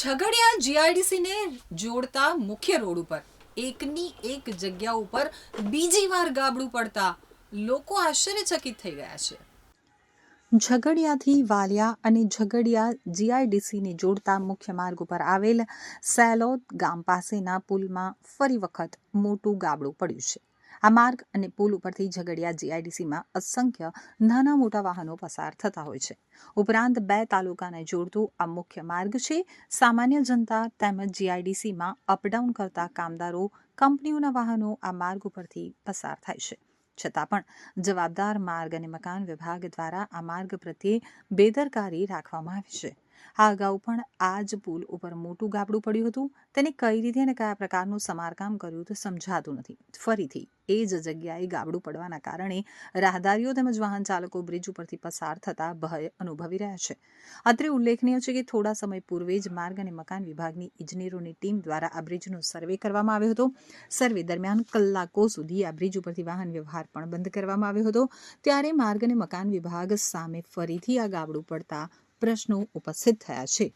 ઝઘડિયા જીઆઈડીસીને જોડતા મુખ્ય રોડ ઉપર, એકની એક જગ્યા ઉપર બીજી વાર ગાબડું પડતા લોકો આશ્ચર્યચકિત થઈ ગયા છે. ઝઘડિયાથી વાલિયા અને ઝઘડિયા જીઆઈડીસીને જોડતા મુખ્ય માર્ગ ઉપર આવેલ સેલોદ ગામ પાસેના પુલમાં ફરી વખત મોટું ગાબડું પડ્યું છે. આ માર્ગ અને પુલ ઉપરથી ઝઘડિયા જીઆઈડીસીમાં અસંખ્ય નાના મોટા વાહનો પસાર થતા હોય છે. ઉપરાંત બે તાલુકાને જોડતું આ મુખ્ય માર્ગ છે. સામાન્ય જનતા તેમજ જીઆઈડીસીમાં અપડાઉન કરતા કામદારો કંપનીઓના વાહનો આ માર્ગ ઉપરથી પસાર થાય છે. છતાં પણ જવાબદાર માર્ગ અને મકાન વિભાગ દ્વારા આ માર્ગ પ્રત્યે બેદરકારી રાખવામાં આવી છે. આ અગાઉ પણ આ જ પુલ ઉપર મોટું ગાબડું પડ્યું હતું. તેને કઈ રીતે અને કયા પ્રકારનું સમારકામ કર્યું તે સમજાતું નથી. ફરીથી, એ જ જગ્યાએ ગાબડું પડવાના કારણે રાહદારીઓ તેમજ વાહન ચાલકો બ્રિજ ઉપરથી પસાર થતા ભય અનુભવી રહ્યા છે. અત્રે ઉલ્લેખનીય છે કે થોડા સમય પૂર્વે જ માર્ગ અને મકાન વિભાગની ઇજનેરોની ટીમ દ્વારા આ બ્રિજનો સર્વે કરવામાં આવ્યો હતો. સર્વે દરમિયાન કલાકો સુધી આ બ્રિજ ઉપરથી વાહન વ્યવહાર પણ બંધ કરવામાં આવ્યો હતો. ત્યારે માર્ગ અને મકાન વિભાગ સામે ફરીથી આ ગાબડું પડતા પ્રશ્નો ઉપસ્થિત થયા છે.